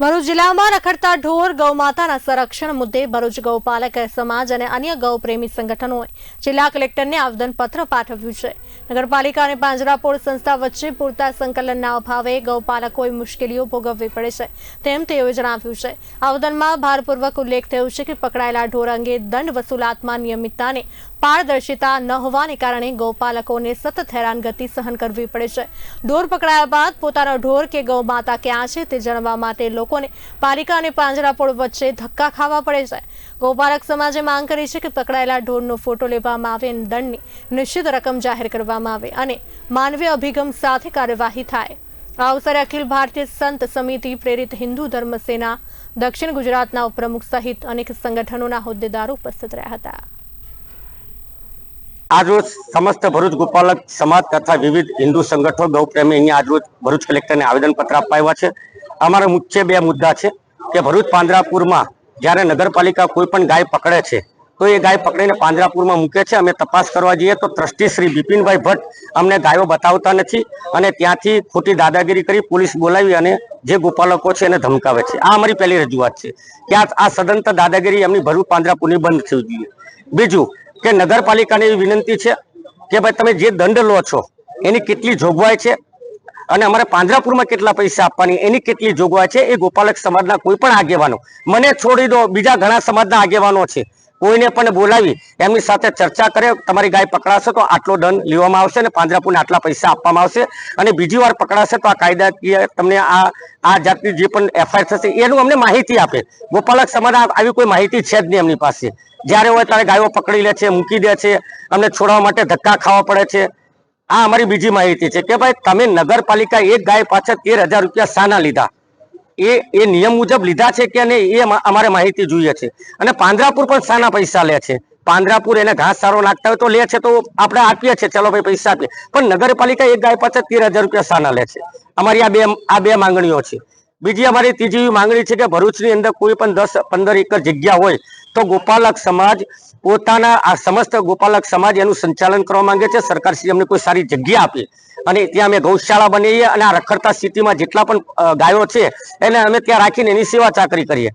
ભરૂચ જિલ્લામાં રખડતા ઢોર ગૌમાતાના સંરક્ષણ મુદ્દે ભરૂચ ગૌપાલક સમાજ અને અન્ય ગૌપ્રેમી સંગઠનોએ જિલ્લા કલેક્ટરને આવેદનપત્ર પાઠવ્યું છે. નગરપાલિકા અને પાંજરાપોળ સંસ્થા વચ્ચે પૂરતા સંકલનના અભાવે ગૌપાલકોએ મુશ્કેલીઓ ભોગવવી પડે છે તેમ તેઓએ જણાવ્યું છે. આવેદનમાં ભારપૂર્વક ઉલ્લેખ થયો છે કે પકડાયેલા ઢોર અંગે દંડ વસૂલાતમાં નિયમિતતાને પારદર્શિતા ન હોવાને કારણે ગૌપાલકોને સતત હેરાનગતિ સહન કરવી પડે છે. ઢોર પકડાયા બાદ પોતાનો ઢોર કે ગૌમાતા ક્યાં છે તે જાણવા માટે લોકોને પાલિકા અને પાંજરાપોળ વચ્ચે ધક્કા ખાવા પડે છે. ગોપારક સમાજે માંગ કરી છે કે પકડાયેલા ઢોરનો ફોટો લેવામાં આવે અને દંડની નિશ્ચિત રકમ જાહેર કરવામાં આવે અને માનવીય અભિગમ સાથે કાર્યવાહી થાય. આ અવસરે અખિલ ભારતીય સંત સમિતિ પ્રેરિત હિન્દુ ધર્મ સેના દક્ષિણ ગુજરાતના ઉપપ્રમુખ સહિત અનેક સંગઠનોના હોદ્દેદારો ઉપસ્થિત રહ્યા હતા. આજરોજ સમસ્ત ભરૂચ ગોપાલક સમાજ તથા વિવિધ હિન્દુ સંગઠનો ગૌપ્રેમી અહીંયા આજરોજ ભરૂચ કલેક્ટરને આવેદનપત્ર આપવા છે. અમારા મુખ્ય બે મુદ્દા છે કે ભરૂચ પાંજરાપુરમાં જ્યારે નગરપાલિકા કોઈ પણ ગાય પકડે છે, તો એ ગાય પકડીને પાંજરાપુરમાં મૂકે છે. અમે તપાસ કરવા જઈએ તો ટ્રસ્ટી શ્રી બિપિનભાઈ ભટ્ટ અમને ગાયો બતાવતા નથી અને ત્યાંથી ખોટી દાદાગીરી કરી પોલીસ બોલાવી અને જે ગોપાલકો છે એને ધમકાવે છે. આ અમારી પહેલી રજૂઆત છે. કે આ સદંતર દાદાગીરી એમની ભરૂચ પાંજરાપુરની બંધ થવી જોઈએ. બીજું કે નગરપાલિકાની એવી વિનંતી છે કે ભાઈ તમે જે દંડ લો છો, એની કેટલી જોગવાઈ છે? અને અમારે પાંજરાપુરમાં કેટલા પૈસા આપવાની, એની કેટલી જોગવાઈ છે, એ ગોપાલક સમાજના કોઈ પણ આગેવાનો. મને છોડી દો, બીજા ઘણા સમાજના આગેવાનો છે. કોઈને પણ બોલાવી, એમની સાથે ચર્ચા કરે, તમારી ગાય પકડાશે તો આટલો દંડ લેવામાં આવશે અને પાંજરાપુરને આટલા પૈસા આપવામાં આવશે. અને બીજી વાર પકડાશે તો આ કાયદાકીય તમને આ આ જાતની જે પણ એફઆઈઆર થશે, એનું અમને માહિતી આપે. ગોપાલક સમાજ આવી કોઈ માહિતી છે જ નહીં એમની પાસે. જ્યારે હોય ત્યારે ગાયો પકડી લે છે, મૂકી દે છે. અમને છોડવા માટે ધક્કા ખાવા પડે છે. આ અમારી બીજી માહિતી છે કે ભાઈ તમે નગરપાલિકા એક ગાય પાછળ તેર હજાર રૂપિયા શાના લીધા. એ એ નિયમ મુજબ લીધા છે કે નહીં એ અમારે માહિતી જોઈએ છે. અને પાંજરાપુર પણ શાના પૈસા લે છે. પાંજરાપુર એને ઘાસ સારો નાખતા હોય તો લે છે તો આપણે આપીએ છીએ. ચલો ભાઈ પૈસા આપીએ. પણ નગરપાલિકા એક ગાય પાછળ તેર હજાર રૂપિયા શાના લે છે. અમારી આ બે આ બે માંગણીઓ છે. બીજી અમારી ત્રીજી માંગણી છે કે ભરૂચની અંદર કોઈ પણ દસ, પંદર એકર જગ્યા હોય તો ગોપાલક સમાજ પોતાના, આ સમસ્ત ગોપાલક સમાજ એનું સંચાલન કરવા માંગે છે. સરકાર શ્રી અમને કોઈ સારી જગ્યા આપે અને ત્યાં અમે ગૌશાળા બનાવીએ અને આ રખડતા સ્થિતિમાં જેટલા પણ ગાયો છે એને અમે ત્યાં રાખીને એની સેવા ચાકરી કરીએ.